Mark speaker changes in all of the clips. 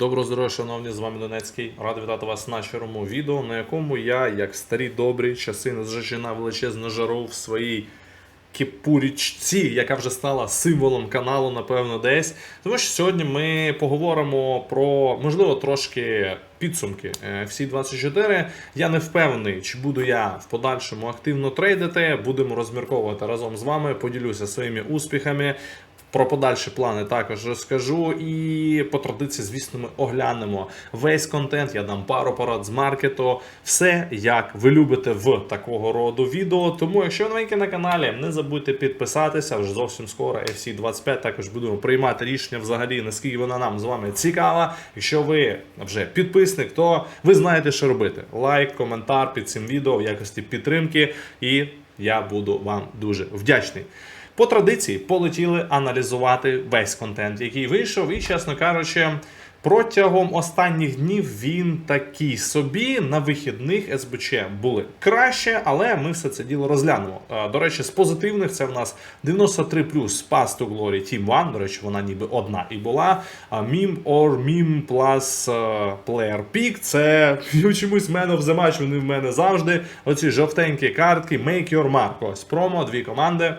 Speaker 1: Доброго здоров'я, шановні, з вами Донецький. Радий вітати вас на червому відео, на якому я, як старі добрі часи, незважаючи на величезну жару в своїй кіпурічці, яка вже стала символом каналу, напевно, десь. Тому що сьогодні ми поговоримо про, можливо, трошки підсумки е, всі 24. Я не впевнений, чи буду я в подальшому активно трейдити. Будемо розмірковувати разом з вами. Поділюся своїми успіхами. Про подальші плани також розкажу. І по традиції, звісно, ми оглянемо весь контент. Я дам пару порад з маркету. Все як ви любите в такого роду відео. Тому, якщо ви новенькі на каналі, не забудьте підписатися. Вже зовсім скоро FC 25 Також будемо приймати рішення взагалі, наскільки вона нам з вами цікава. Якщо ви вже підписник, то ви знаєте, що робити. Лайк, коментар під цим відео в якості підтримки. І я буду вам дуже вдячний. По традиції полетіли аналізувати весь контент, який вийшов, і, чесно кажучи, протягом останніх днів він такий собі на вихідних СБЧ були краще, але ми все це діло розглянемо. До речі, з позитивних це в нас 93 плюс Pass to Glory Team One. До речі, вона ніби одна і була. Meme or Meme plus Player Pick. Це чомусь Man of the Match, вони в мене завжди. Оці жовтенькі картки Make Your Mark. Ось промо, дві команди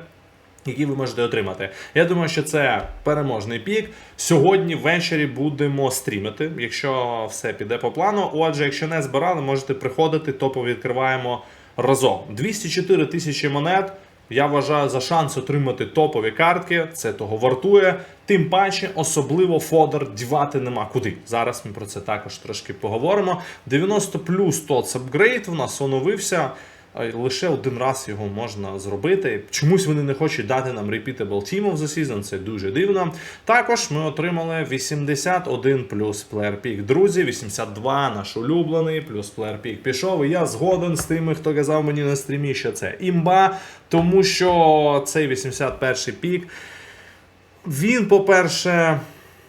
Speaker 1: які ви можете отримати. Я думаю, що це переможний пік. Сьогодні ввечері будемо стрімити, якщо все піде по плану. Отже, якщо не збирали, можете приходити, топо відкриваємо разом. 204 тисячі монет. Я вважаю за шанс отримати топові картки. Це того вартує. Тим паче, особливо фодер дівати нема куди. Зараз ми про це також трошки поговоримо. 90 плюс тоц апгрейд у нас оновився. Лише один раз його можна зробити. Чомусь вони не хочуть дати нам Repeatable Team of the Season, це дуже дивно. Також ми отримали 81 плюс Player Pick. Друзі, 82 наш улюблений, плюс Player Pick пішов. І я згоден з тими, хто казав мені на стрімі, що це імба, тому що цей 81 пік. Він, по-перше,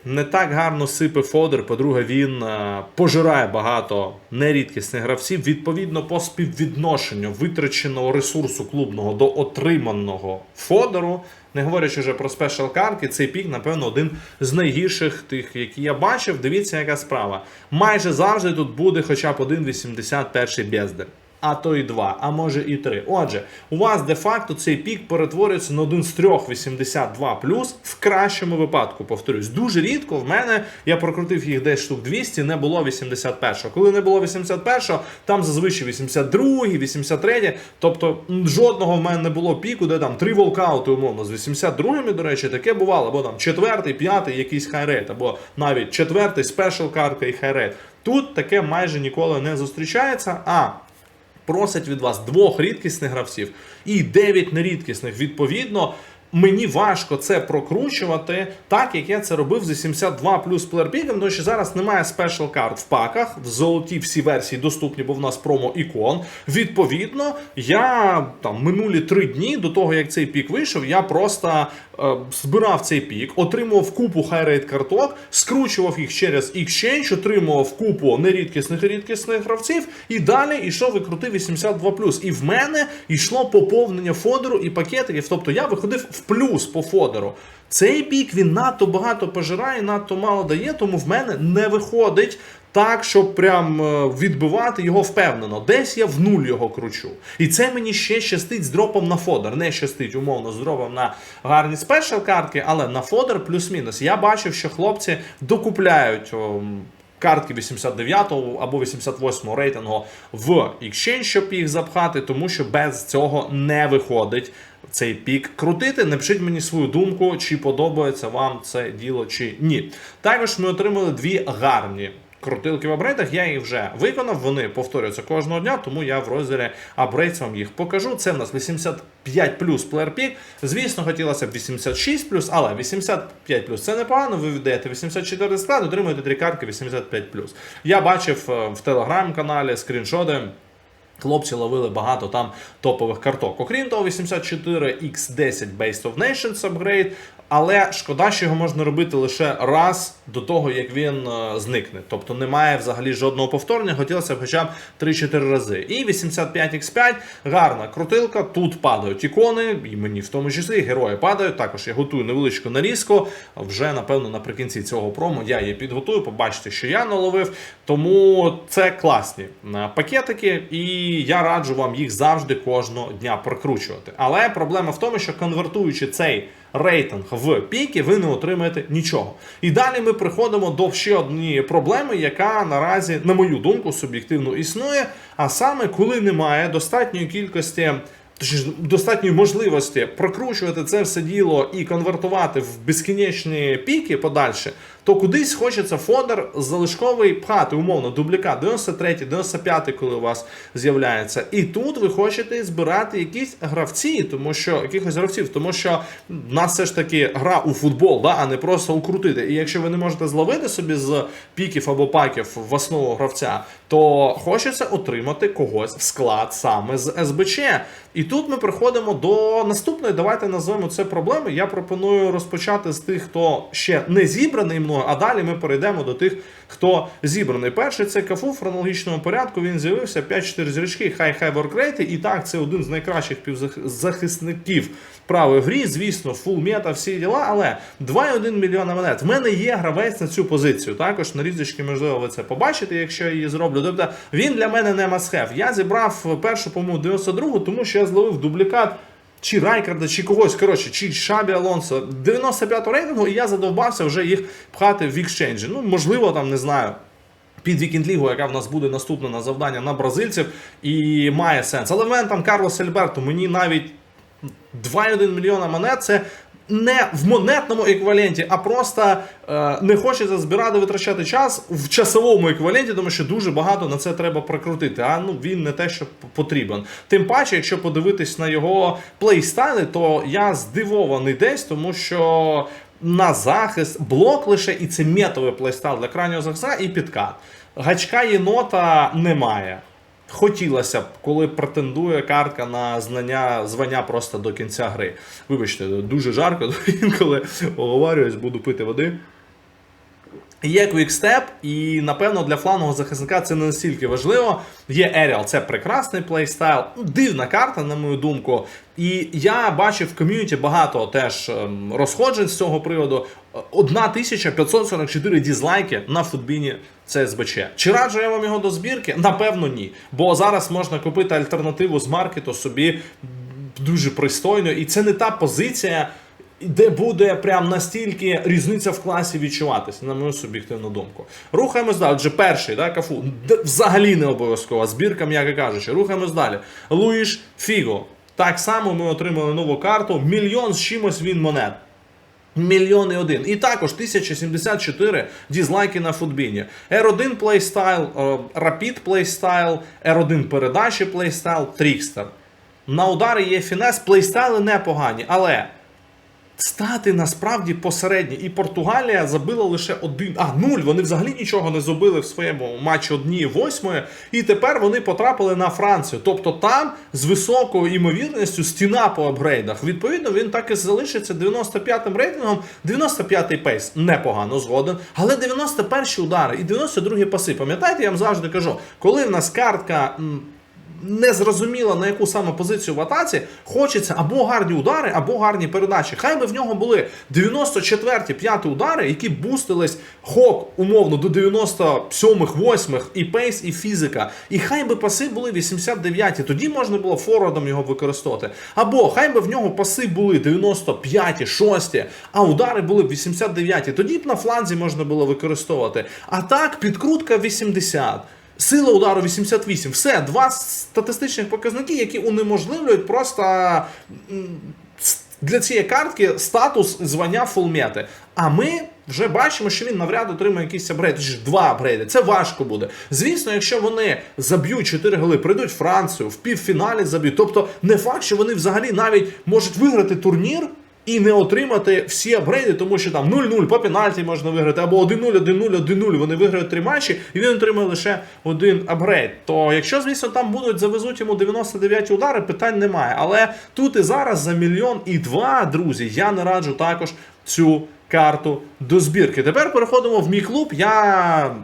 Speaker 1: не так гарно сипе фодер. По-друге, він е, пожирає багато нерідкісних гравців. Відповідно, по співвідношенню витраченого ресурсу клубного до отриманого фодеру. Не говорячи вже про спешл картки, цей пік, напевно, один з найгірших тих, які я бачив. Дивіться, яка справа. Майже завжди тут буде хоча б один 81 бездар. А то і два, а може і три. Отже, у вас де-факто цей пік перетворюється на один з трьох 82 в кращому випадку, повторюсь. Дуже рідко в мене я прокрутив їх десь штук 200, не було 81-го. Коли не було 81-го, там зазвичай 82-й, 83-й. Тобто жодного в мене не було піку, де там три волкаути, умовно, з 82-ми, до речі, таке бувало, або там четвертий, п'ятий якийсь хайрейт, або навіть четвертий спешл картка і хайрейт. Тут таке майже ніколи не зустрічається. А просять від вас двох рідкісних гравців і дев'ять нерідкісних. Відповідно, мені важко це прокручувати, так як я це робив з 72 плюс плеерпіком, тому що зараз немає спешл карт в паках. В золоті всі версії доступні, бо в нас промо ікон. Відповідно, я там минулі три дні до того, як цей пік вийшов, я просто е, збирав цей пік, отримував купу хайрейт карток, скручував їх через Exchange, отримував купу нерідкісних і рідкісних гравців, і далі йшов і крутив 82 І в мене йшло поповнення фодеру і пакетиків. Тобто я виходив в плюс по фодеру. Цей пік він надто багато пожирає, надто мало дає, тому в мене не виходить так, щоб прям е, відбивати його впевнено. Десь я в нуль його кручу. І це мені ще щастить з дропом на фодер. Не щастить, умовно, з дропом на гарні спешл картки, але на фодер плюс-мінус. Я бачив, що хлопці докупляють. Картки 89 або 88 рейтингу в Exchange, щоб їх запхати, тому що без цього не виходить цей пік крутити. Напишіть мені свою думку, чи подобається вам це діло чи ні. Також ми отримали дві гарні. Крутилки в апгрейдах, я їх вже виконав, вони повторюються кожного дня, тому я в розділі апгрейдс вам їх покажу. Це в нас 85 плюс плеєр-пік. Звісно, хотілося б 86 плюс, але 85 плюс це непогано. Ви віддаєте 84 склад, отримуєте три картки 85 плюс. Я бачив е, в телеграм-каналі скріншоти. Хлопці ловили багато там топових карток. Окрім того, 84 X10 Based of Nations Upgrade, Але шкода, що його можна робити лише раз до того, як він е, зникне. Тобто немає взагалі жодного повторення, хотілося б хоча б 3-4 рази. І 85X5 гарна крутилка. Тут падають ікони, і мені в тому числі герої падають. Також я готую невеличку нарізку. Вже напевно наприкінці цього прому я її підготую. Побачите, що я наловив. Тому це класні е, пакетики, і я раджу вам їх завжди кожного дня прокручувати. Але проблема в тому, що конвертуючи цей рейтинг в піки, ви не отримаєте нічого. І далі ми приходимо до ще однієї проблеми, яка наразі, на мою думку, суб'єктивно існує. А саме, коли немає достатньої кількості. Тож достатньої можливості прокручувати це все діло і конвертувати в безкінечні піки подальше, то кудись хочеться фодер залишковий пхати, умовно, дублікат 93, 95, коли у вас з'являється. І тут ви хочете збирати якісь гравці, тому що якихось гравців, тому що в нас все ж таки гра у футбол, да, а не просто укрутити. І якщо ви не можете зловити собі з піків або паків в основу гравця, то хочеться отримати когось в склад саме з СБЧ. І тут ми приходимо до наступної. Давайте назвемо це проблеми. Я пропоную розпочати з тих, хто ще не зібраний мною, а далі ми перейдемо до тих, хто зібраний. Перший це Кафу в хронологічному порядку. Він з'явився 5-4 зірочки, хай-хай воркрейти. І так, це один з найкращих півзахисників правої грі. Звісно, фул мета, всі діла, але 2,1 мільйона монет. В мене є гравець на цю позицію. Також на різочки, можливо, ви це побачите, якщо я її зроблю. Тобто він для мене не must-have. Я зібрав першу, по-моєму, 92-гу, тому що я зловив дублікат. Чи Райкарда, чи когось, коротше, чи Шабі Алонсо 95 рейтингу, і я задовбався вже їх пхати в екшенджі. Ну, можливо, там не знаю. Під Вікінг-лігу, яка в нас буде наступна на завдання на бразильців, і має сенс. Але в мене там Карлос Альберто, мені навіть 2,1 мільйона монет це не в монетному еквіваленті, а просто е, не хочеться збирати витрачати час в часовому еквіваленті, тому що дуже багато на це треба прокрутити. А ну він не те, що потрібен. Тим паче, якщо подивитись на його плейстайли, то я здивований десь, тому що. На захист, блок лише і це метовий плейстайл для крайнього захиста і підкат. Гачка єнота немає. Хотілося б, коли претендує картка на знання звання просто до кінця гри. Вибачте, дуже жарко, інколи оговарююсь, буду пити води. Є квікстеп, і напевно для флангового захисника це не настільки важливо. Є Еріал, це прекрасний плейстайл, дивна карта, на мою думку. І я бачив в ком'юніті багато теж ем, розходжень з цього приводу. 1544 дізлайки на футбіні ЦСБЧ. Чи раджу я вам його до збірки? Напевно, ні. Бо зараз можна купити альтернативу з маркету собі дуже пристойно, і це не та позиція. Де буде прям настільки різниця в класі відчуватися, на мою суб'єктивну думку. Рухаємось далі. Отже, перший, да, кафу. Взагалі не обов'язково. Збірка, м'яко кажучи. Рухаємось далі. Луїш Фіго. Так само ми отримали нову карту. Мільйон з чимось він монет. Мільйон і один. І також 1074 дізлайки на футбіні. R1 плейстайл, е, Rapid плейстайл, R1 передачі плейстайл, Трікстер. На удари є фінес, плейстайли непогані, але стати насправді посередні. І Португалія забила лише один. А, нуль. Вони взагалі нічого не зробили в своєму матчі однієї восьмої. І тепер вони потрапили на Францію. Тобто там з високою імовірністю стіна по апгрейдах. Відповідно, він так і залишиться 95-м рейтингом. 95-й пейс непогано згоден. Але 91-й удари і 92-й паси. Пам'ятаєте, я вам завжди кажу, коли в нас картка. Не зрозуміло на яку саме позицію в атаці, хочеться або гарні удари, або гарні передачі. Хай би в нього були 94-ті, 5 удари, які бустились хок умовно до 97-х, 8-х, і пейс, і фізика. І хай би паси були 89-ті, тоді можна було форвардом його використовувати. Або хай би в нього паси були 95-ті, 6-ті, а удари були б 89-ті. Тоді б на фланзі можна було використовувати. А так, підкрутка 80. Сила удару 88. Все, два статистичних показники, які унеможливлюють просто для цієї картки статус звання фулмети. А ми вже бачимо, що він навряд отримає якийсь апгрейд, два апгрейди. Це важко буде. Звісно, якщо вони заб'ють 4 голи, прийдуть Францію, в півфіналі заб'ють. Тобто, не факт, що вони взагалі навіть можуть виграти турнір. І не отримати всі апгрейди, тому що там 0-0 по пенальті можна виграти, або 1-0, 1-0, 1-0. Вони виграють три матчі, і він отримає лише один апгрейд. То якщо, звісно, там будуть завезуть йому 99 удари, питань немає. Але тут і зараз за мільйон і два, друзі, я не раджу також цю карту до збірки. Тепер переходимо в мій клуб. Я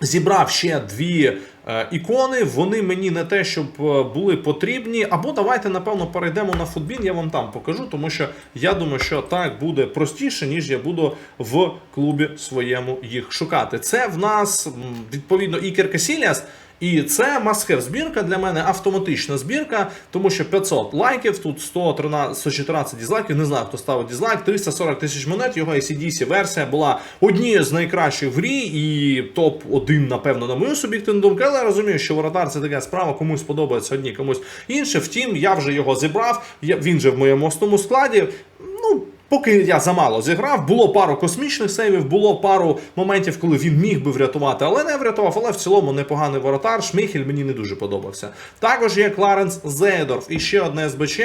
Speaker 1: зібрав ще дві е, ікони. Вони мені не те, щоб е, були потрібні. Або давайте, напевно, перейдемо на футбін, я вам там покажу, тому що я думаю, що так буде простіше, ніж я буду в клубі своєму їх шукати. Це в нас відповідно Ікер Касіліас. І це must-have збірка для мене автоматична збірка, тому що 500 лайків, тут 113, 114 дізлайків, не знаю, хто ставив дізлайк, 340 тисяч монет, його ACDC версія була однією з найкращих в грі і топ-1, напевно, на мою суб'єктивну думку, але я розумію, що воротар це така справа, комусь подобається одні, комусь інше. Втім, я вже його зібрав, він же в моєму основному складі. Ну, Поки я замало зіграв, було пару космічних сейвів, було пару моментів, коли він міг би врятувати, але не врятував. Але в цілому непоганий воротар. Шміхель мені не дуже подобався. Також є Кларенс Зейдорф і ще одне СБЧ.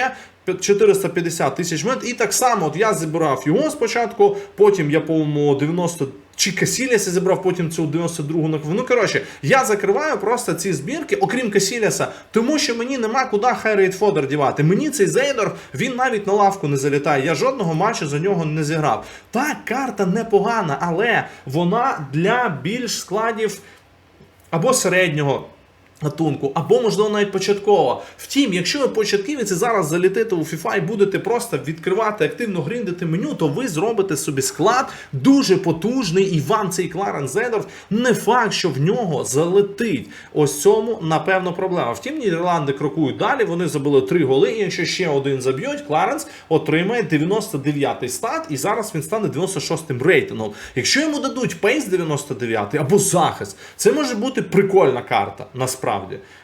Speaker 1: 450 тисяч монет. І так само от я зібрав його спочатку, потім я, по-моєму, 90 чи Касіліса зібрав, потім цю 92-гу накову. Ну, коротше, я закриваю просто ці збірки, окрім Касіліса, тому що мені нема куди Хайрейт Фодер дівати. Мені цей Зейдор, він навіть на лавку не залітає. Я жодного матчу за нього не зіграв. Так, карта непогана, але вона для більш складів або середнього. Гатунку, або можливо навіть початково. Втім, якщо ви початківець і зараз залітите у FIFA і будете просто відкривати активно гриндити меню, то ви зробите собі склад дуже потужний, і вам цей Кларен Зедорф не факт, що в нього залетить. Ось цьому напевно проблема. Втім, Нідерланди крокують далі. Вони забили три голи. І якщо ще один заб'ють, Кларенс отримає 99-й стат, і зараз він стане 96-м рейтингом. Якщо йому дадуть пейс 99 або захист, це може бути прикольна карта насправді.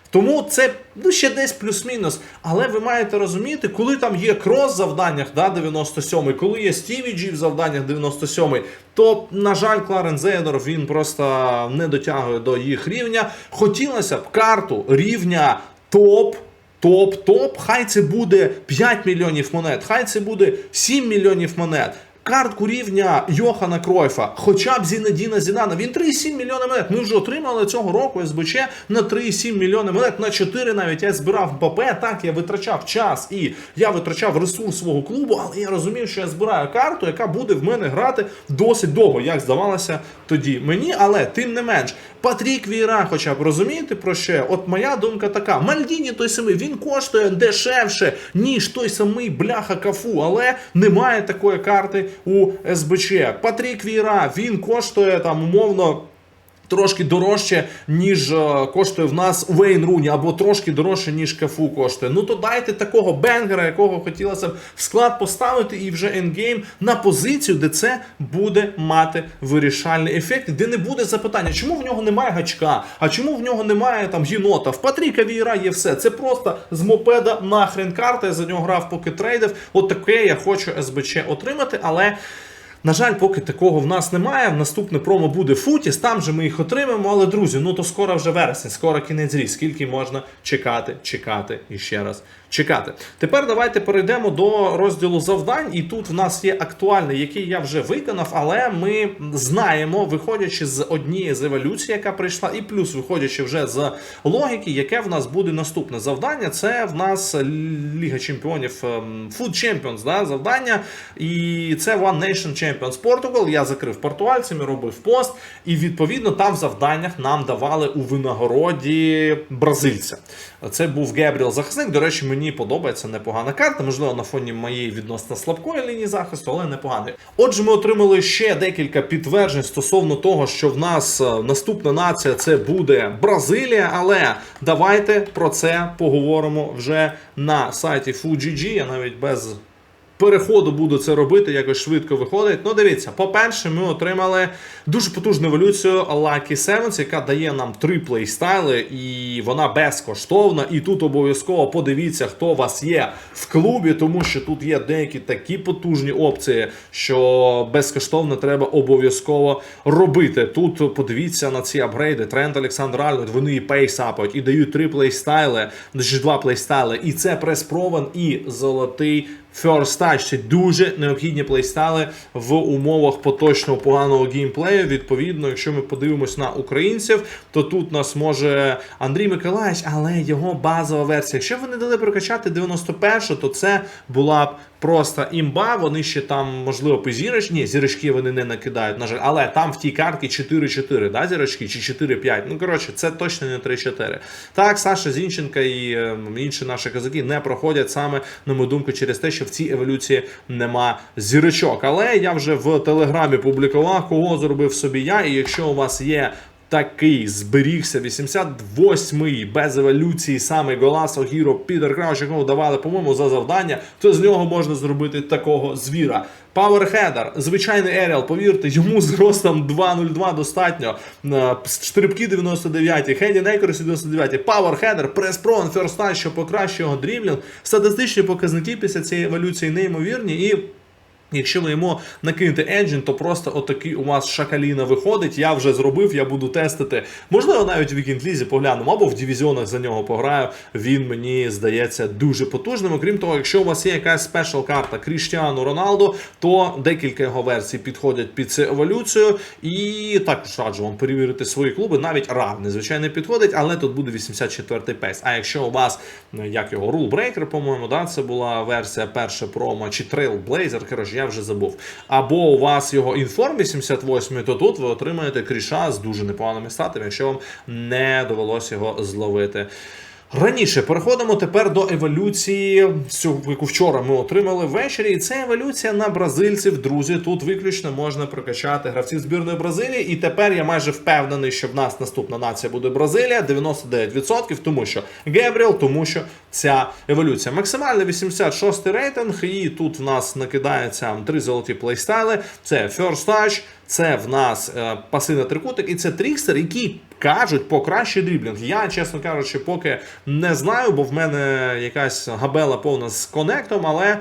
Speaker 1: Тому це ну, ще десь плюс-мінус. Але ви маєте розуміти, коли там є крос в завданнях, да, 97-й, коли є стівіджі в завданнях 97-й, то, на жаль, Кларен Зейдор він просто не дотягує до їх рівня. Хотілося б карту рівня топ. Топ, топ, хай це буде 5 мільйонів монет, хай це буде 7 мільйонів монет. Картку рівня Йохана Кройфа, хоча б Зінедіна Зідана. Він 3,7 мільйони монет. Ми вже отримали цього року СБЧ на 3,7 мільйони монет, на 4 навіть я збирав МПП. Так, я витрачав час і я витрачав ресурс свого клубу, але я розумів, що я збираю карту, яка буде в мене грати досить довго, як здавалося тоді мені. Але тим не менш, Патрік Віра, хоча б розумієте про що? От моя думка така: Мальдіні той самий, він коштує дешевше, ніж той самий бляха кафу, але немає такої карти у СБЧ. Патрік Віра, він коштує там умовно. Трошки дорожче, ніж е, коштує в нас Вейн Руні, або трошки дорожче, ніж Кафу коштує. Ну то дайте такого бенгера, якого хотілося б в склад поставити, і вже ендгейм на позицію, де це буде мати вирішальний ефект, де не буде запитання, чому в нього немає гачка, а чому в нього немає там єнота. В Патріка Віра є все. Це просто з мопеда нахрен карта. Я за нього грав, поки трейдив. От таке я хочу СБЧ отримати, але. На жаль, поки такого в нас немає. Наступне промо буде Футіс, там же ми їх отримаємо. Але друзі, ну то скоро вже вересень, скоро кінець рік. Скільки можна чекати, чекати і ще раз чекати. Тепер давайте перейдемо до розділу завдань. І тут в нас є актуальний, який я вже виконав, але ми знаємо, виходячи з однієї з еволюцій, яка прийшла, і плюс виходячи вже з логіки, яке в нас буде наступне завдання. Це в нас Ліга Чемпіонів ем, Food Champions, да, завдання. І це One Nation Champions Portugal. Я закрив португальцями, робив пост, і відповідно там в завданнях нам давали у винагороді бразильця. Це був Гебріел захисник. До речі, мені подобається непогана карта. Можливо, на фоні моєї відносно слабкої лінії захисту, але непоганий. Отже, ми отримали ще декілька підтверджень стосовно того, що в нас е, наступна нація це буде Бразилія. Але давайте про це поговоримо вже на сайті FUGG. Я навіть без переходу буду це робити, якось швидко виходить. Ну, дивіться, по-перше, ми отримали дуже потужну еволюцію Lucky Sevens, яка дає нам три плейстайли, і вона безкоштовна. І тут обов'язково подивіться, хто у вас є в клубі, тому що тут є деякі такі потужні опції, що безкоштовно треба обов'язково робити. Тут подивіться на ці апгрейди. Тренд Олександр Альнот, вони і пейсапають, і дають три плейстайли, два плейстайли. І це прес-провен і золотий First Touch. Це дуже необхідні плейстайли в умовах поточного поганого геймплею. Відповідно, якщо ми подивимось на українців, то тут нас може Андрій Миколаївич, але його базова версія. Якщо вони дали прокачати 91, то це була б просто імба. Вони ще там, можливо, по. Ні, зірочки вони не накидають, на жаль, але там в тій карті 4-4, да, зірочки, чи 4-5. Ну, коротше, це точно не 3-4. Так, Саша Зінченка і е, інші наші козаки не проходять саме, на мою думку, через те, що в цій еволюції нема зірочок. Але я вже в телеграмі публікував, кого зробив собі я, і якщо у вас є. Такий зберігся 88-й без еволюції саме Голасо Гіро Підер Крауч, якого давали, по-моєму, за завдання, то з нього можна зробити такого звіра. Паверхедер, звичайний Еріал, повірте, йому з ростом 2.02 достатньо. Штрибки 99, Хеді Нейкерс 99, Паверхедер, прес-прон, ферстан, що покращує його дріблінг. Статистичні показники після цієї еволюції неймовірні і. Якщо ви йому накинете engine, то просто отакий у вас шакаліна виходить. Я вже зробив, я буду тестити. Можливо, навіть в вікінд-лізі поглянемо, або в дивізіонах за нього пограю. Він мені здається дуже потужним. Окрім того, якщо у вас є якась спешл карта Кріштіану Роналду, то декілька його версій підходять під цю еволюцію. І також раджу вам перевірити свої клуби. Навіть рав незвичайно підходить, але тут буде 84-й пейс. А якщо у вас як його Breaker, по-моєму, да, це була версія перша промо, чи Trailblazer, коротше, я вже забув. Або у вас його інформ 88, то тут ви отримаєте кріша з дуже непоганими статами, якщо вам не довелося його зловити. Раніше переходимо тепер до еволюції, яку вчора ми отримали ввечері. І це еволюція на бразильців. Друзі, тут виключно можна прокачати гравців збірної Бразилії. І тепер я майже впевнений, що в нас наступна нація буде Бразилія 99%, тому що Гебріел, тому що ця еволюція. Максимальний 86 рейтинг, і тут в нас накидається три золоті плейстайли. Це First Touch, це в нас е, пасивний трикутик, і це трікстер, який кажуть покращий дріблінг. Я, чесно кажучи, поки не знаю, бо в мене якась габела повна з конектом, але е,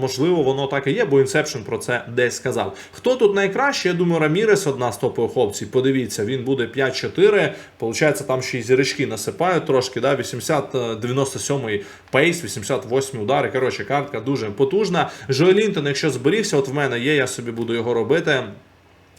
Speaker 1: можливо воно так і є, бо Inception про це десь сказав. Хто тут найкраще? Я думаю, Рамірес одна з топових опцій. Подивіться, він буде 5-4. Получається, там ще й зірочки насипають трошки. да, 80, е, 97 пейс, 88 удари. Коротше, картка дуже потужна. Жоелінтон, якщо зберігся, от в мене є, я собі буду його робити.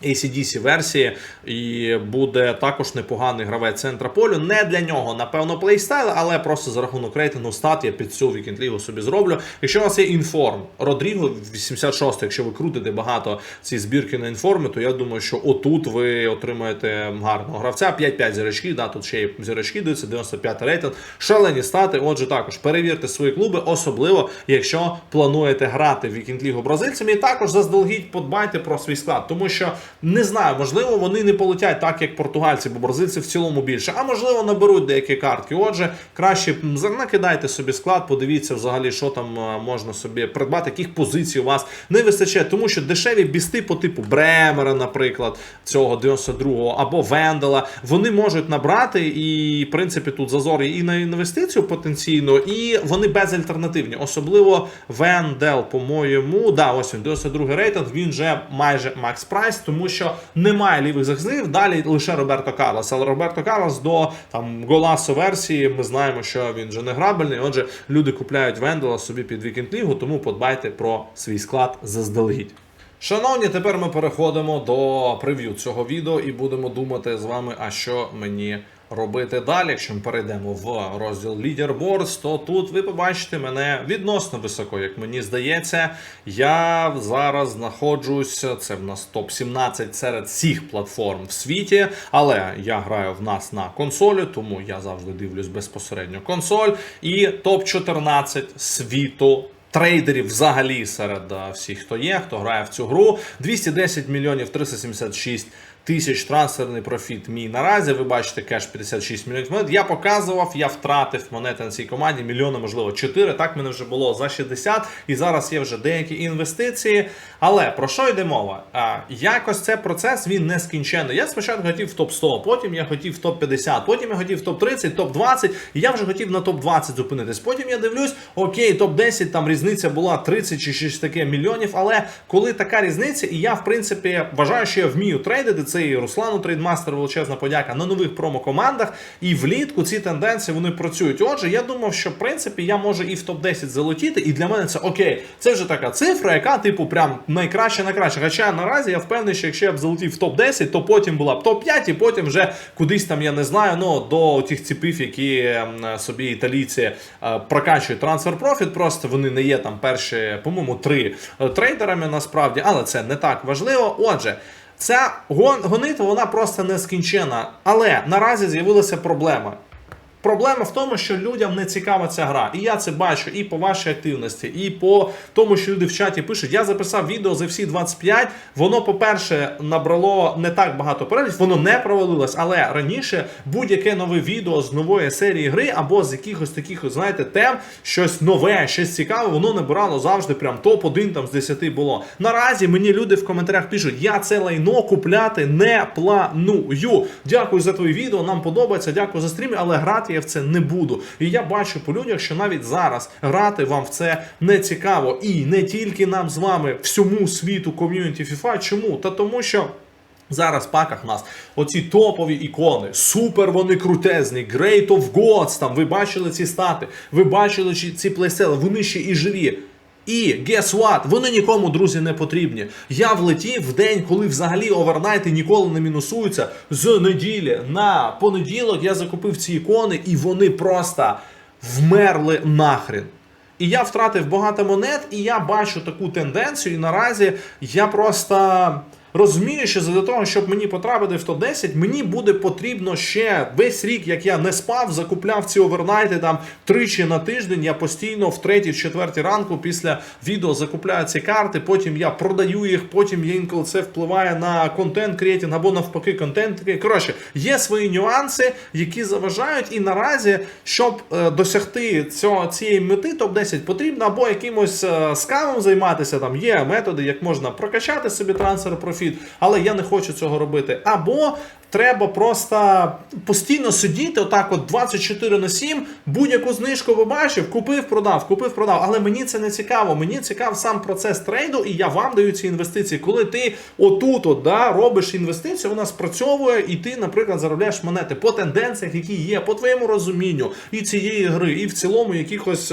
Speaker 1: ACDC версії, і буде також непоганий гравець центра полю. Не для нього, напевно, плейстайл, але просто за рахунок рейтингу стат я під цю вікенд лігу собі зроблю. Якщо у вас є інформ, Родріго 86, якщо ви крутите багато ці збірки на інформи, то я думаю, що отут ви отримаєте гарного гравця. 5-5 зірочків, да, тут ще є зірочки даються, 95 рейтинг. Шалені стати. Отже, також перевірте свої клуби, особливо якщо плануєте грати в вікенд лігу. І також заздалегідь подбайте про свій склад, тому що. Не знаю, можливо, вони не полетять так, як португальці, бо бразильці в цілому більше. А можливо, наберуть деякі картки. Отже, краще накидайте собі склад, подивіться взагалі, що там е, можна собі придбати, яких позицій у вас не вистачає, тому що дешеві бісти по типу Бремера, наприклад, цього 92-го, або Вендела, вони можуть набрати, і в принципі тут зазор і на інвестицію потенційно, і вони безальтернативні. Особливо Вендел, по-моєму, да, ось він 92 рейтинг, він вже майже макс прайс, тому що немає лівих захисників, далі лише Роберто Карлос. Але Роберто Карлос до там Голасо версії ми знаємо, що він вже не грабельний. Отже, люди купляють Вендела собі під вікенд лігу, тому подбайте про свій склад заздалегідь. Шановні, тепер ми переходимо до прев'ю цього відео і будемо думати з вами, а що мені робити далі. Якщо ми перейдемо в розділ Leaderboards, то тут ви побачите мене відносно високо, як мені здається. Я зараз знаходжусь, це в нас топ-17 серед всіх платформ в світі, але я граю в нас на консолі, тому я завжди дивлюсь безпосередньо консоль. І топ-14 світу. Трейдерів взагалі серед всіх, хто є, хто грає в цю гру. 210 мільйонів 376 тисяч трансферний профіт мій наразі. Ви бачите, кеш 56 мільйонів монет. Я показував, я втратив монети на цій команді, мільйони, можливо, 4. Так мене вже було за 60, і зараз є вже деякі інвестиції. Але про що йде мова? А, якось це процес він не скінчений. Я спочатку хотів в топ 100, потім я хотів в топ 50, потім я хотів в топ 30, топ 20, і я вже хотів на топ 20 зупинитись. Потім я дивлюсь, окей, топ 10, там різниця була 30 чи щось таке мільйонів. Але коли така різниця, і я в принципі вважаю, що я вмію трейдити, це і Руслану Трейдмастер величезна подяка на нових промокомандах. І влітку ці тенденції вони працюють. Отже, я думав, що в принципі я можу і в топ-10 залетіти, і для мене це окей. Це вже така цифра, яка, типу, прям найкраще найкраще. Хоча наразі я впевнений, що якщо я б залетів в топ-10, то потім була б топ-5, і потім вже кудись там, я не знаю, ну до тих ціпів, які собі італійці е, прокачують трансфер профіт. Просто вони не є там перші, по-моєму, три е, трейдерами насправді, але це не так важливо. Отже. Ця гон- гонитва вона просто нескінчена. Але наразі з'явилася проблема. Проблема в тому, що людям не цікава ця гра. І я це бачу і по вашій активності, і по тому, що люди в чаті пишуть. Я записав відео за всі 25. Воно, по-перше, набрало не так багато переглядів, воно не провалилось, але раніше будь-яке нове відео з нової серії гри або з якихось таких, знаєте, тем, щось нове, щось цікаве, воно набирало завжди прям топ-1 там з 10 було. Наразі мені люди в коментарях пишуть: я це лайно купляти не планую. Дякую за твої відео, нам подобається, дякую за стрім, але грати я в це не буду. І я бачу по людях, що навіть зараз грати вам в це не цікаво. І не тільки нам з вами, всьому світу ком'юніті FIFA. Чому? Та тому що. Зараз в паках нас оці топові ікони, супер вони крутезні, Great of Gods, там ви бачили ці стати, ви бачили ці- плейсели, вони ще і живі. І guess what? Вони нікому, друзі, не потрібні. Я влетів в день, коли взагалі овернайти ніколи не мінусуються. З неділі на понеділок я закупив ці ікони, і вони просто вмерли нахрен. І я втратив багато монет, і я бачу таку тенденцію. І наразі я просто розумію, що для того, щоб мені потрапити в топ-10, мені буде потрібно ще весь рік, як я не спав, закупляв ці овернайти там тричі на тиждень. Я постійно в третій, четвертій ранку після відео закупляю ці карти. Потім я продаю їх, потім я інколи це впливає на контент креатинг або навпаки контент. Коротше, є свої нюанси, які заважають. І наразі, щоб е, досягти цього цієї мети, топ-10 потрібно або якимось е, скамом займатися. Там є методи, як можна прокачати собі трансфер профіт, але я не хочу цього робити. Або Треба просто постійно сидіти, отак, от 24 на 7, будь-яку знижку побачив, купив, продав, купив, продав. Але мені це не цікаво. Мені цікав сам процес трейду, і я вам даю ці інвестиції. Коли ти отут от, да, робиш інвестицію, вона спрацьовує, і ти, наприклад, заробляєш монети по тенденціях, які є, по твоєму розумінню і цієї гри, і в цілому якихось.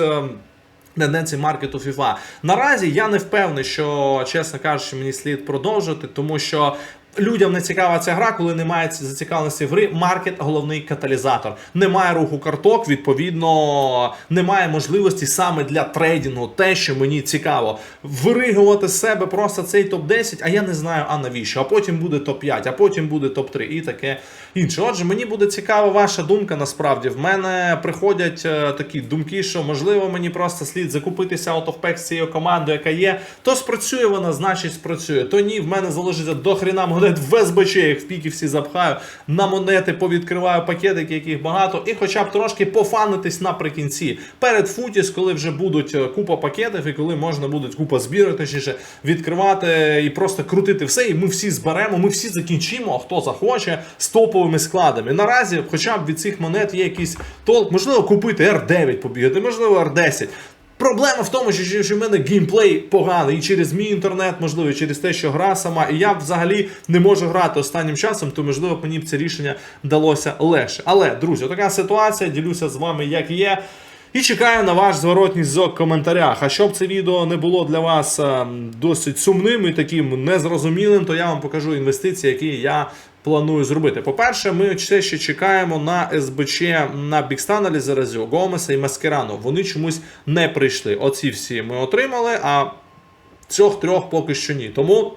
Speaker 1: Тенденції маркету FIFA. Наразі я не впевнений, що, чесно кажучи, мені слід продовжити, тому що. Людям не цікава ця гра, коли немає зацікавленості в гри. Маркет головний каталізатор. Немає руху карток, відповідно, немає можливості саме для трейдингу, те, що мені цікаво, виригувати з себе просто цей топ 10 а я не знаю, а навіщо. А потім буде топ 5 а потім буде топ 3 і таке інше. Отже, мені буде цікава ваша думка. Насправді в мене приходять е, такі думки, що можливо мені просто слід закупитися pack з цією командою, яка є. То спрацює вона, значить спрацює. То ні, в мене залишиться до хрена монет в СБЧ, їх в піки всі запхаю. На монети повідкриваю пакетики, яких багато, і хоча б трошки пофанитись наприкінці. Перед футіс, коли вже будуть е, купа пакетів, і коли можна буде купа збірок, точніше, відкривати і просто крутити все. І ми всі зберемо, ми всі закінчимо, хто захоче, з топовими складами. Наразі, хоча б від цих монет є якийсь толк, можливо, купити R9 побігати, можливо, R10. Проблема в тому, що, що в мене геймплей поганий, і через мій інтернет, можливо, і через те, що гра сама, і я взагалі не можу грати останнім часом, то можливо мені б це рішення далося легше. Але, друзі, така ситуація, ділюся з вами, як є. І чекаю на ваш зворотній зв'язок в коментарях. А щоб це відео не було для вас е, досить сумним і таким незрозумілим, то я вам покажу інвестиції, які я планую зробити. По-перше, ми все ще чекаємо на СБЧ на Бікстаналі Заразю, Гомеса і Маскерану. Вони чомусь не прийшли. Оці всі ми отримали, а цих трьох поки що ні. Тому.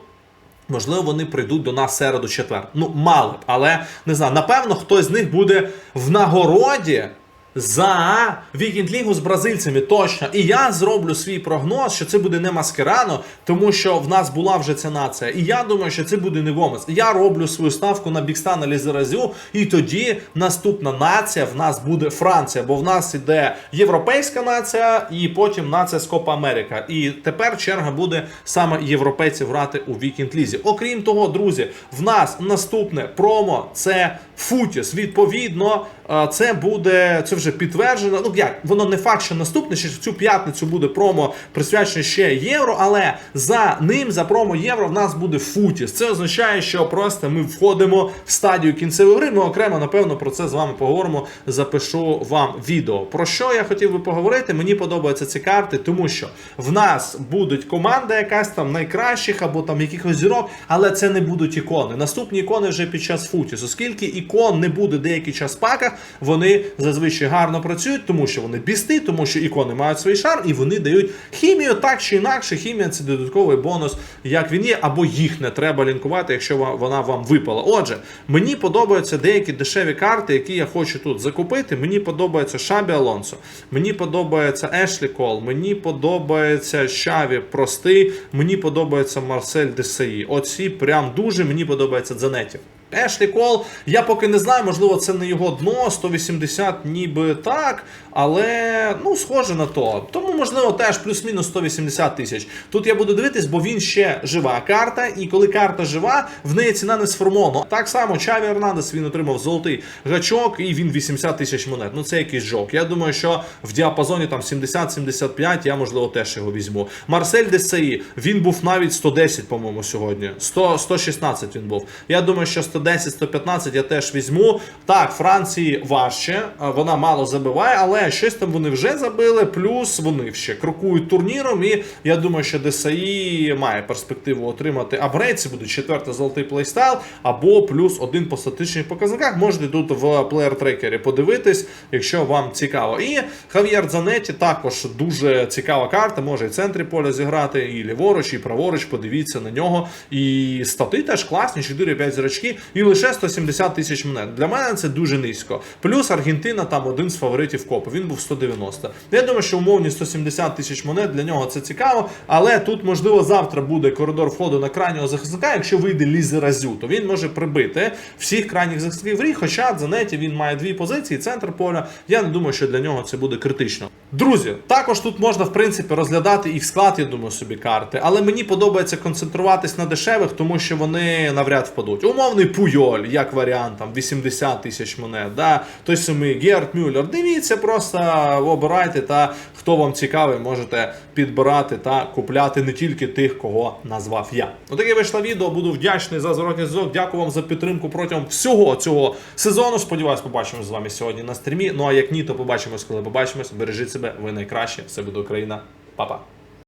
Speaker 1: Можливо, вони прийдуть до нас середу четвер. Ну, мали б, але не знаю. Напевно, хтось з них буде в нагороді за вікінд-лігу з бразильцями. Точно. І я зроблю свій прогноз, що це буде не Маскерано, тому що в нас була вже ця нація. І я думаю, що це буде не Гомес. Я роблю свою ставку на Бікстана Лізеразю, і тоді наступна нація в нас буде Франція, бо в нас іде європейська нація, і потім нація з Копа Америка. І тепер черга буде саме європейців грати у вікінд лізі. Окрім того, друзі, в нас наступне промо це Футіс. Відповідно, е, це буде це вже вже підтверджено. Ну як воно не факт, що наступне, що в цю п'ятницю буде промо присвячене ще євро, але за ним, за промо євро, в нас буде футіс. Це означає, що просто ми входимо в стадію кінцевої гри. Ми окремо, напевно, про це з вами поговоримо. Запишу вам відео. Про що я хотів би поговорити? Мені подобаються ці карти, тому що в нас будуть команда якась там найкращих або там якихось зірок, але це не будуть ікони. Наступні ікони вже під час футіс. Оскільки ікон не буде деякий час в паках, вони зазвичай гарно працюють, тому що вони бісти, тому що ікони мають свій шарм і вони дають хімію так чи інакше. Хімія це додатковий бонус, як він є, або їх не треба лінкувати, якщо вона вам випала. Отже, мені подобаються деякі дешеві карти, які я хочу тут закупити. Мені подобається Шабі Алонсо, мені подобається Ешлі Кол, мені подобається Шаві Простий, мені подобається Марсель Десаї. Оці прям дуже мені подобається Дзанеті. Ешлі Кол, я поки не знаю, можливо, це не його дно, 180 ніби так, але ну, схоже на то. Тому, можливо, теж плюс-мінус 180 тисяч. Тут я буду дивитись, бо він ще жива карта, і коли карта жива, в неї ціна не сформована. Так само Чаві Ернандес він отримав золотий гачок, і він 80 тисяч монет. Ну це якийсь жок. Я думаю, що в діапазоні там 70-75 я можливо теж його візьму. Марсель Десаї, він був навіть 110, по-моєму, сьогодні. 100, 116 він був. Я думаю, що 110-115 я теж візьму. Так, Франції важче, вона мало забиває, але щось там вони вже забили. Плюс вони ще крокують турніром. І я думаю, що ДСАІ має перспективу отримати апгрейд. Це буде четвертий золотий плейстайл, або плюс один по статичних показниках. Можете тут в плеєр трекері подивитись, якщо вам цікаво. І Хав'єр Дзанеті також дуже цікава карта. Може і в центрі поля зіграти, і ліворуч, і праворуч. Подивіться на нього. І стати теж класні, 4-5 зрачки, і лише 170 тисяч монет. Для мене це дуже низько. Плюс Аргентина там один з фаворитів копу. Він був 190. Я думаю, що умовні 170 тисяч монет для нього це цікаво. Але тут, можливо, завтра буде коридор входу на крайнього захисника. Якщо вийде Лізеразю, то він може прибити всіх крайніх захисників в рік. Хоча в Занеті він має дві позиції, центр поля. Я не думаю, що для нього це буде критично. Друзі, також тут можна в принципі розглядати і в склад, я думаю, собі карти. Але мені подобається концентруватись на дешевих, тому що вони навряд впадуть. Умовний Пуйоль, як варіант, там 80 тисяч монет. Да? Той самий Герт Мюллер. Дивіться, просто обирайте та хто вам цікавий, можете підбирати та купляти не тільки тих, кого назвав я. Отаке вийшло відео. Буду вдячний за зворотній зв'язок. Дякую вам за підтримку протягом всього цього сезону. Сподіваюсь, побачимось з вами сьогодні на стрімі. Ну а як ні, то побачимось, коли побачимось. Бережіть себе, ви найкраще. Все буде Україна. Па-па.